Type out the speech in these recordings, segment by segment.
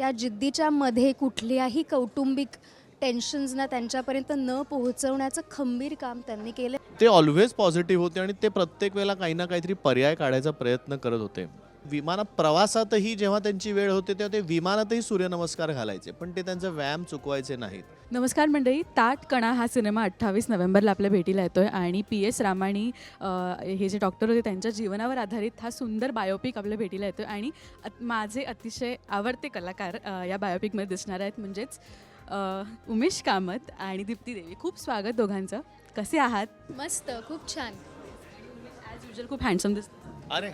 त्या जिद्दीच्या मध्ये कुठल्याही कौटुंबिक टेन्शन्सना त्यांच्यापर्यंत न पोहोचवण्याचं खंबीर काम त्यांनी केलं. ते ऑलवेज पॉझिटिव्ह होते आणि ते प्रत्येक वेळेला काही ना काहीतरी पर्याय काढायचा प्रयत्न करत होते. विमानात प्रवासातही जेव्हा त्यांची वेळ होते तेव्हा ते विमानातही सूर्यनमस्कार घालायचे. पण ते त्यांचा व्यायाम चुकवायचे नाहीत. नमस्कार मंडळी ताट कणा हा सिनेमा अठ्ठावीस नोव्हेंबरला आपल्या भेटीला येतोय आणि पी एस रामाणी हे जे डॉक्टर होते त्यांच्या जीवनावर आधारित हा सुंदर बायोपिक आपल्या भेटीला येतोय. आणि अत- माझे अतिशय आवडते कलाकार अ, या बायोपिकमध्ये दिसणार आहेत म्हणजेच अ, उमेश कामत आणि दीप्ती देवी. खूप स्वागत दोघांचं. कसे आहात? मस्त खूप छान. ॲज युजल खूप हँडसम दिसत अरे.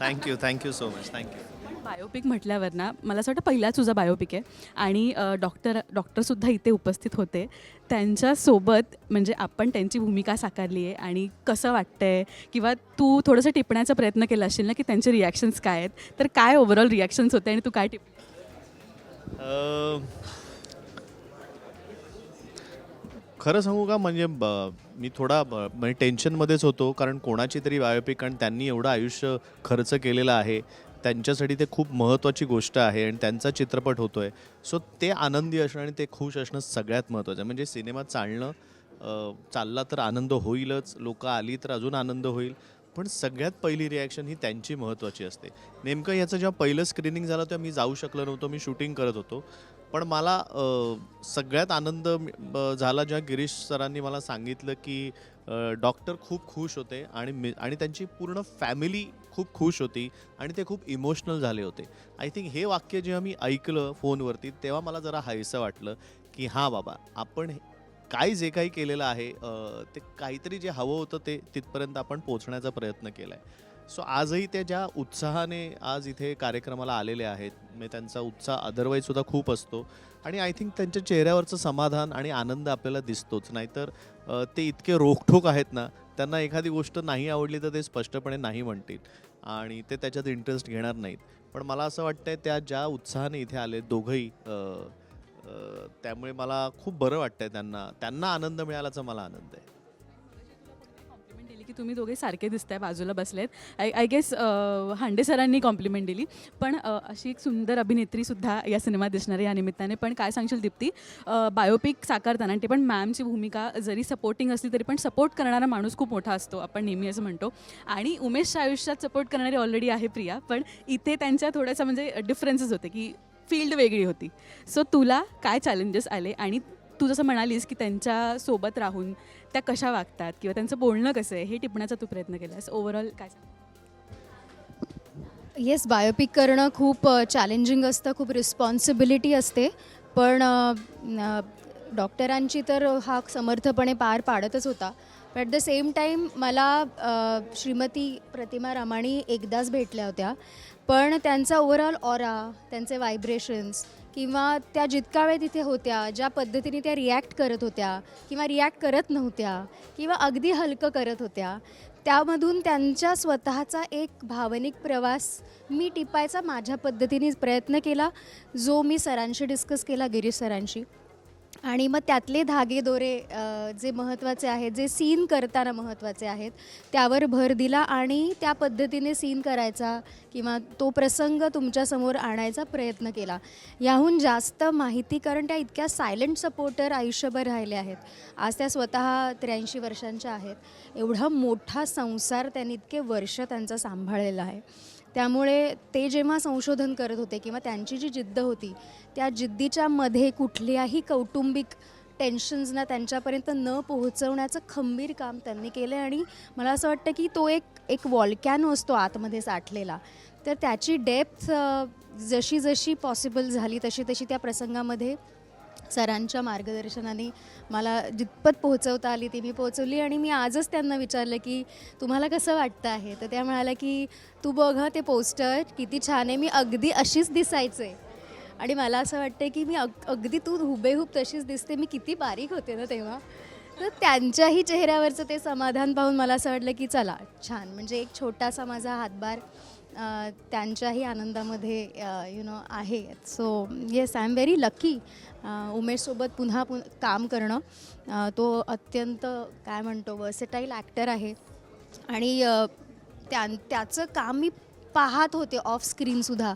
Thank you thank you so much thank you biopic म्हटल्यावर ना मला असं वाटतं पहिलाच तुझा बायोपिक आहे. आणि अ, डॉक्टर डॉक्टरसुद्धा इथे उपस्थित होते. त्यांच्यासोबत म्हणजे आपण त्यांची भूमिका साकारली आहे आणि कसं वाटतंय? किंवा तू थोडंसं टिपण्याचा प्रयत्न केला असेल ना की त्यांचे रिॲक्शन्स काय आहेत? तर काय ओव्हरऑल रिॲक्शन्स होते आणि तू काय टिप अं, खरं सांगू का? म्हणजे ब- मी थोडा ब- म्हणजे टेन्शनमध्येच होतो कारण कोणाची तरी बायोपिक आणि त्यांनी एवढं आयुष्य खर्च केलेलं आहे त्यांच्यासाठी ते खूप महत्त्वाची गोष्ट आहे आणि त्यांचा चित्रपट होतो आहे सो ते आनंदी असणं आणि ते खुश असणं सगळ्यात महत्त्वाचं आहे. म्हणजे सिनेमा चालणं चालला तर आनंद होईलच लोक आली तर अजून आनंद होईल. पण सगळ्यात पहिली रिॲक्शन ही त्यांची महत्त्वाची असते. नेमकं याचं जेव्हा पहिलं स्क्रीनिंग झालं तेव्हा मी जाऊ शकलो नव्हतो मी शूटिंग करत होतो. पण मला अ, सगळ्यात आनंद झाला जेव्हा गिरीश सरांनी मला सांगितलं की डॉक्टर खूप खुश होते आणि मी आणि त्यांची पूर्ण फॅमिली खूप खुश होती आणि ते खूप इमोशनल झाले होते. आय थिंक हे वाक्य जेव्हा मी ऐकलं फोनवरती तेव्हा मला जरा हायसं वाटलं की हां बाबा आपण हे- काय जे काही केलेलं आहे ते काहीतरी जे हवं होतं ते तिथपर्यंत आपण पोचण्याचा प्रयत्न केला आहे सो आजही ते ज्या उत्साहाने आज इथे कार्यक्रमाला आलेले आहेत म्हणजे त्यांचा उत्साह अदरवाईज सुद्धा खूप असतो. आणि आय थिंक त्यांच्या चेहऱ्यावरचं समाधान आणि आनंद आपल्याला दिसतोच. नाहीतर ते इतके रोखठोक आहेत ना त्यांना एखादी गोष्ट नाही आवडली तर ते स्पष्टपणे नाही म्हणतील. आणि ते त्याच्यात इंटरेस्ट घेणार नाहीत. पण मला असं वाटतंय त्या ज्या उत्साहाने इथे आले दोघंही त्यामुळे मला खूप बरं वाटतंय त्यांना. त्यांना आनंद मिळाल्याचा मला आनंद आहे. कॉम्प्लिमेंट दिली की तुम्ही दोघे सारखे दिसताय बाजूला बसलेत. आय आय गेस हांडे सरांनी कॉम्प्लिमेंट दिली. पण अ, अशी एक सुंदर अभिनेत्रीसुद्धा या सिनेमात दिसणार आहे या निमित्ताने. पण काय सांगशील दीप्ती? बायोपिक साकारताना आणि ते पण मॅमची भूमिका जरी सपोर्टिंग असली तरी पण सपोर्ट करणारा माणूस खूप मोठा असतो आपण नेहमी असं म्हणतो. आणि उमेशच्या आयुष्यात सपोर्ट करणारी ऑलरेडी आहे प्रिया. पण इथे त्यांच्या थोड्यासा म्हणजे डिफरन्सेस होते की फील्ड वेगळी होती. सो तुला काय चॅलेंजेस आले? आणि तू जसं म्हणालीस की त्यांच्यासोबत राहून त्या कशा वागतात? किंवा त्यांचं बोलणं कसं आहे? हे टिपण्याचा तू प्रयत्न केलास. ओव्हरऑल काय येस बायोपिक करणं खूप चॅलेंजिंग असतं. खूप रिस्पॉन्सिबिलिटी असते. पण डॉक्टरांची तर हा समर्थपणे पार पाडतच होता. बट द सेम टाईम मला श्रीमती प्रतिमा रामाणी एकदाच भेटल्या होत्या. पण त्यांचा ओव्हरऑल ऑरा त्यांचे व्हायब्रेशन्स किंवा त्या जितका वेळ तिथे होत्या ज्या पद्धतीने त्या रिॲक्ट करत होत्या किंवा रिॲक्ट करत नव्हत्या किंवा अगदी हलकं करत होत्या त्यामधून त्यांच्या स्वतःचा एक भावनिक प्रवास मी टिपायचा माझ्या पद्धतीने प्रयत्न केला जो मी सरांशी डिस्कस केला गिरीश सरांशी. आणि मग त्यातले धागे दोरे जे महत्त्वाचे आहेत जे सीन करताना महत्त्वाचे आहेत त्यावर भर दिला आणि त्या पद्धतीने सीन करायचा किंवा तो प्रसंग तुमच्यासमोर आणायचा प्रयत्न केला. याहून जास्त माहिती कारण त्या इतक्या सायलेंट सपोर्टर आयुष्यभर राहिले आहेत. आज त्या स्वतः त्र्याऐंशी वर्षांच्या आहेत. एवढा मोठा संसार त्यांनी इतके वर्ष त्यांचा सांभाळलेला आहे. त्यामुळे ते जेव्हा संशोधन करत होते किंवा त्यांची जी जिद्द होती त्या जिद्दीच्या मध्ये कुठल्याही कौटुंबिक टेन्शन्सना त्यांच्यापर्यंत न पोहोचवण्याचं खंबीर काम त्यांनी केलं आहे आणि मला असं वाटतं की तो एक एक वॉलकॅनो असतो आतमध्ये साठलेला. तर त्याची डेप्थ जशी जशी पॉसिबल झाली तशी तशी त्या प्रसंगामध्ये सरांच्या मार्गदर्शनाने मला जितपत पोहोचवता आली ती मी पोहोचवली आणि मी आजच त्यांना विचारलं की तुम्हाला कसं वाटतं आहे? तर त्या म्हणाल्या की तू बघ ते पोस्टर किती छान आहे. मी अगदी अशीच दिसायचे. आणि मला असं वाटतं की मी अग अगदी तू हुबेहूब तशीच दिसते. मी किती बारीक होते ना तेव्हा. तर त्यांच्याही चेहऱ्यावरचं ते समाधान पाहून मला असं वाटलं की चला छान. म्हणजे एक छोटासा माझा हातभार त्यांच्याही आनंदामध्ये यु नो आहे. So yes I am very lucky उमेशसोबत पुन्हा पुन काम करणं. तो अत्यंत काय म्हणतो वर्सेटाईल ॲक्टर आहे. आणि त्या त्याचं काम मी पाहत होते ऑफ स्क्रीनसुद्धा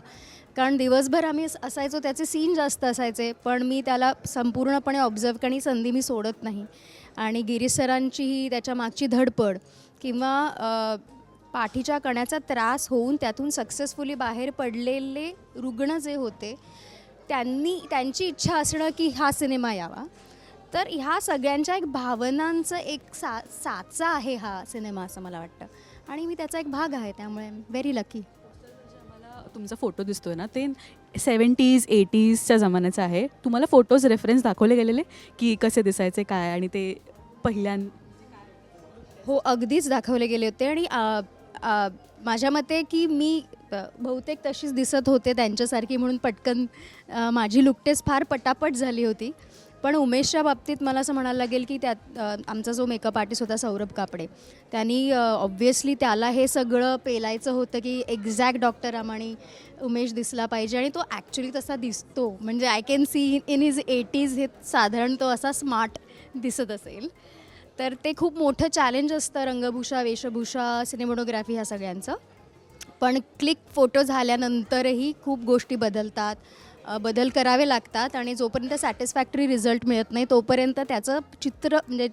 कारण दिवसभर आम्ही असायचो त्याचे सीन जास्त असायचे. पण मी त्याला संपूर्णपणे ऑब्झर्व करणे संधी मी सोडत नाही. आणि गिरीश सरांचीही त्याच्या मागची धडपड किंवा पाठीच्या कण्याचा त्रास होऊन त्यातून सक्सेसफुली बाहेर पडलेले रुग्ण जे होते त्यांनी त्यांची इच्छा असणं की हा सिनेमा यावा. तर ह्या सगळ्यांच्या एक भावनांचं एक सा साचा आहे हा सिनेमा असं मला वाटतं. आणि मी त्याचा एक भाग आहे त्यामुळे व्हेरी लकी मला तुमचा फोटो दिसतोय ना ते सेवन्टीज एटीजच्या जमान्याचा आहे. तुम्हाला फोटोज रेफरन्स दाखवले गेलेले? की कसे दिसायचे काय? आणि ते पहिल्या हो अगदीच दाखवले गेले होते. आणि माझ्या मते की मी बहुतेक तशीच दिसत होते त्यांच्यासारखी म्हणून पटकन माझी लुकटेस फार पटापट झाली होती. पण उमेशच्या बाबतीत मला असं म्हणायला लागेल की त्यात आमचा जो मेकअप आर्टिस्ट होता सौरभ कापडे त्यांनी ऑब्व्हियसली त्याला हे सगळं पेलायचं होतं की एक्झॅक्ट डॉक्टरामाणे उमेश दिसला पाहिजे आणि तो ॲक्च्युली तसा दिसतो. म्हणजे I can see in his eighties हे साधारण तो असा स्मार्ट दिसत असेल. तर ते खूप मोठं चॅलेंज असतं रंगभूषा वेशभूषा सिनेमोटोग्राफी ह्या सगळ्यांचं. पण क्लिक फोटो झाल्यानंतरही खूप गोष्टी बदलतात बदल करावे लागतात आणि जोपर्यंत सॅटिस्फॅक्टरी रिझल्ट मिळत नाही तोपर्यंत त्याचं चित्र म्हणजे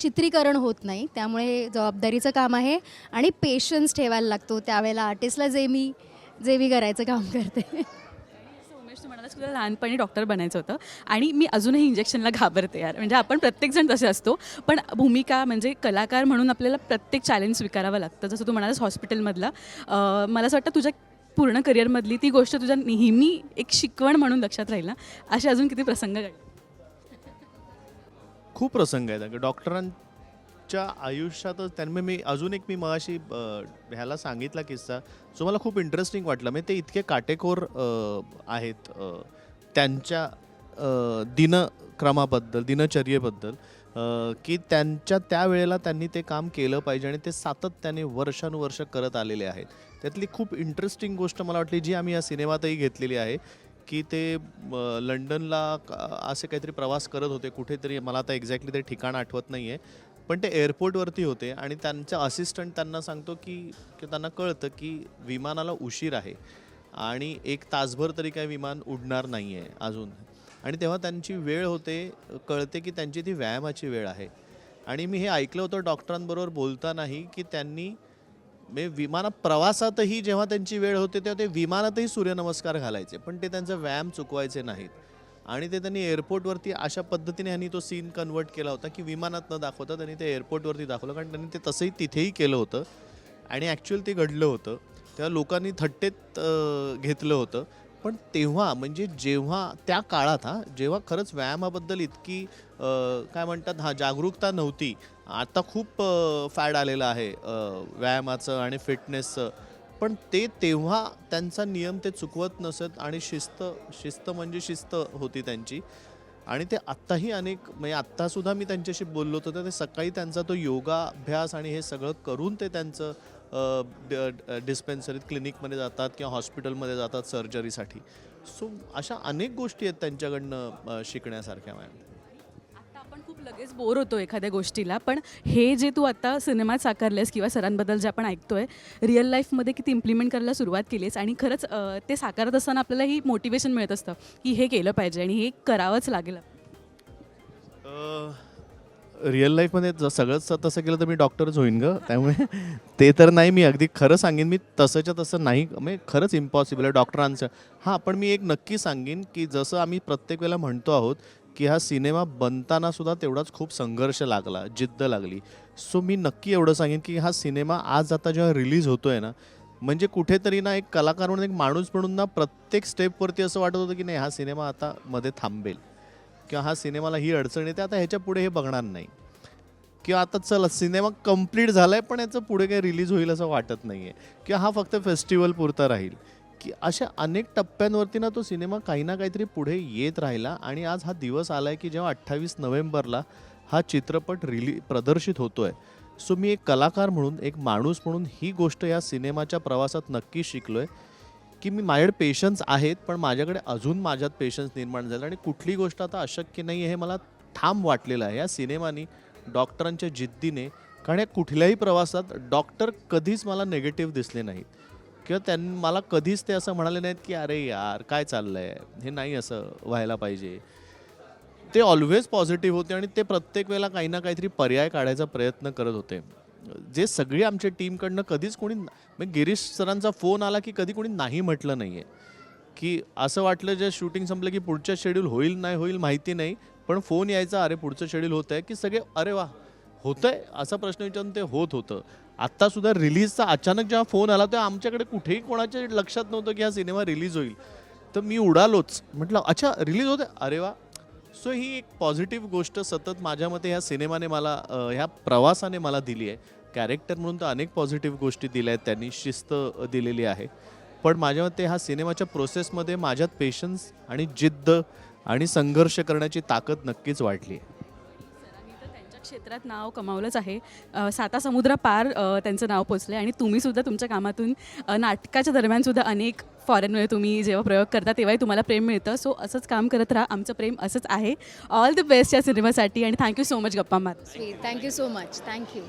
चित्रीकरण होत नाही. त्यामुळे जबाबदारीचं काम आहे आणि पेशन्स ठेवायला लागतो. त्यावेळेला आर्टिस्टला जे मी जे मी करायचं काम करते. असं उमेश म्हणालास की तुला लहानपणी डॉक्टर बनायचं होतं. आणि मी अजूनही इंजेक्शनला घाबरते यार. म्हणजे आपण प्रत्येकजण तसे असतो. पण भूमिका म्हणजे कलाकार म्हणून आपल्याला प्रत्येक चॅलेंज स्वीकारावं लागतं. जसं तू म्हणालास हॉस्पिटलमधला मला असं वाटतं तुझ्या पूर्ण करिअरमधली ती गोष्ट तुझ्या नेहमी एक शिकवण म्हणून लक्षात राहील ना. असे अजून किती प्रसंग घडले? खूप प्रसंग आहेत. डॉक्टरां रोजच्या आयुष्यातच त्यांनी मी अजून एक मी मगाशी अ, ह्याला सांगितला किस्सा जो मला खूप इंटरेस्टिंग वाटला. म्हणजे ते इतके काटेकोर अ, आहेत अ, त्यांच्या अ, दिनक्रमाबद्दल दिनचर्येबद्दल अ, की त्यांच्या त्या वेळेला त्यांनी ते काम केलं पाहिजे आणि ते सातत्याने वर्षानुवर्ष करत आलेले आहेत. त्यातली खूप इंटरेस्टिंग गोष्ट मला वाटली जी आम्ही या सिनेमातही घेतलेली आहे की ते लंडनला क- असे काहीतरी प्रवास करत होते. कुठेतरी मला आता एक्झॅक्टली ते ठिकाण आठवत नाही आहे पण ते एअरपोर्टवरती होते आणि त्यांचा असिस्टंट त्यांना सांगतो की की त्यांना कळतं की विमानाला उशीर आहे आणि एक तासभर तरी काय विमान उडणार नाही आहे अजून. आणि तेव्हा त्यांची वेळ होते कळते की त्यांची ती व्यायामाची वेळ आहे. आणि मी हे ऐकलं होतं डॉक्टरांबरोबर बोलतानाही की त्यांनी मे विमाना प्रवासातही जेव्हा त्यांची वेळ होते तेव्हा ते विमानातही सूर्यनमस्कार घालायचे पण ते त्यांचा व्यायाम चुकवायचे नाहीत. आणि ते त्यांनी एअरपोर्टवरती अशा पद्धतीने ह्यांनी तो सीन कन्वर्ट केला होता की विमानात न दाखवता त्यांनी ते एअरपोर्टवरती दाखवलं कारण त्यांनी ते तसंही तिथेही केलं होतं. आणि ॲक्च्युअल ते घडलं होतं. तेव्हा लोकांनी थट्टेत घेतलं होतं. पण तेव्हा म्हणजे जेव्हा त्या काळात हा जेव्हा खरंच व्यायामाबद्दल इतकी काय म्हणतात हा जागरूकता नव्हती आता खूप फॅड आलेलं आहे व्यायामाचं आणि फिटनेसचं पण ते तेव्हा त्यांचा नियम ते चुकवत नसत आणि शिस्त शिस्त म्हणजे शिस्त होती त्यांची. आणि ते आत्ताही अनेक म्हणजे आत्तासुद्धा मी त्यांच्याशी बोललो होतो तर ते सकाळी त्यांचा तो योगाभ्यास आणि हे सगळं करून ते त्यांचं डिस्पेन्सरीत क्लिनिकमध्ये जातात किंवा हॉस्पिटलमध्ये जातात सर्जरीसाठी सो अशा अनेक गोष्टी आहेत त्यांच्याकडनं शिकण्यासारख्या मॅम. लगेच बोर होतो एखाद्या गोष्टीला पण हे जे तू आता सिनेमात साकारलेस किंवा सरांबद्दल जे आपण ऐकतोय रिअल लाईफमध्ये किती इम्प्लिमेंट करायला सुरुवात केलीस आणि खरंच ते साकारत असताना आपल्याला ही मोटिवेशन मिळत असतं की हे केलं पाहिजे आणि हे करावंच लागेल. रिअल लाईफमध्ये जर सगळंच तसं केलं तर मी डॉक्टरच होईन ग. त्यामुळे ते तर नाही मी अगदी खरं सांगेन. मी तसंच्या तसं नाही म्हणजे खरंच इम्पॉसिबल आहे डॉक्टरांचं हां पण मी एक नक्की सांगेन की जसं आम्ही प्रत्येक वेळेला म्हणतो आहोत की हा सिनेमा बनताना सुद्धा तेवढाच खूप संघर्ष लागला जिद्द लागली. सो मी नक्की एवढं सांगेन की हा सिनेमा आज आता जेव्हा रिलीज होतोय ना म्हणजे कुठेतरी ना एक कलाकार म्हणून एक माणूस म्हणून ना प्रत्येक स्टेपवरती असं वाटत होतं की नाही हा सिनेमा आता मध्ये थांबेल. किंवा हा सिनेमाला ही अडचण येते आता ह्याच्या पुढे हे बघणार नाही. किंवा आता चला सिनेमा कंप्लीट आहे पण याचं पुढे काही रिलीज होईल असं वाटत नाही आहे किंवा हा फक्त फेस्टिवल पुरता राहील. की अशा अनेक टप्प्यांवरती ना तो सिनेमा काही ना काहीतरी पुढे येत राहिला आणि आज हा दिवस आलाय की जेव्हा अठ्ठावीस नोव्हेंबरला हा चित्रपट रिली प्रदर्शित होतोय. सो मी एक कलाकार म्हणून एक माणूस म्हणून ही गोष्ट या सिनेमाच्या प्रवासात नक्की शिकलोय की मी माझ्याकडे पेशन्स आहेत पण माझ्याकडे अजून माझ्यात पेशन्स निर्माण झाले आणि कुठली गोष्ट आता अशक्य नाही आहे हे मला ठाम वाटलेलं आहे. या सिनेमानी डॉक्टरांच्या जिद्दीने कारण या कुठल्याही प्रवासात डॉक्टर कधीच मला नेगेटिव्ह दिसले नाहीत. किंवा त्यां मला कधीच ते असं म्हणाले नाहीत की अरे यार काय चाललंय? हे नाही असं व्हायला पाहिजे. ते ऑलवेज पॉझिटिव्ह होते आणि ते प्रत्येक वेळेला काही ना काहीतरी पर्याय काढायचा प्रयत्न करत होते. जे सगळी आमच्या टीमकडनं कधीच कोणी म्हणजे गिरीश सरांचा फोन आला की कधी कोणी नाही म्हटलं नाही आहे की असं वाटलं जे शूटिंग संपलं की पुढचं शेड्यूल होईल नाही होईल माहिती नाही. पण फोन यायचा अरे पुढचं शेड्यूल होत आहे की सगळे अरे वा होतंय. असा प्रश्न विचारून ते होत होतं. आत्ता सुद्धा रिलीजचा अचानक जेव्हा फोन आला तेव्हा आमच्याकडे कुठेही कोणाच्या लक्षात नव्हतं की हा सिनेमा रिलीज होईल. तर मी उडालोच. म्हटलं अच्छा रिलीज होते अरे वा. सो ही एक पॉझिटिव्ह गोष्ट सतत माझ्या मते ह्या सिनेमाने मला ह्या प्रवासाने मला दिली आहे. कॅरेक्टर म्हणून तर अनेक पॉझिटिव्ह गोष्टी दिल्या आहेत. त्यांनी शिस्त दिलेली आहे. पण माझ्या मते हा सिनेमाच्या प्रोसेसमध्ये माझ्यात पेशन्स आणि जिद्द आणि संघर्ष करण्याची ताकद नक्कीच वाढली आहे. क्षेत्रात नाव कमावलंच आहे. साता समुद्र पार त्यांचं नाव पोचलं आहे आणि तुम्हीसुद्धा तुमच्या कामातून नाटकाच्या दरम्यानसुद्धा अनेक फॉरेनमध्ये तुम्ही जेव्हा प्रयोग करता तेव्हाही तुम्हाला प्रेम मिळतं. सो असंच काम करत राहा. आमचं प्रेम असंच आहे. ऑल द बेस्ट या सिनेमासाठी आणि थँक्यू सो मच गप्पा मार. Thank you so much thank you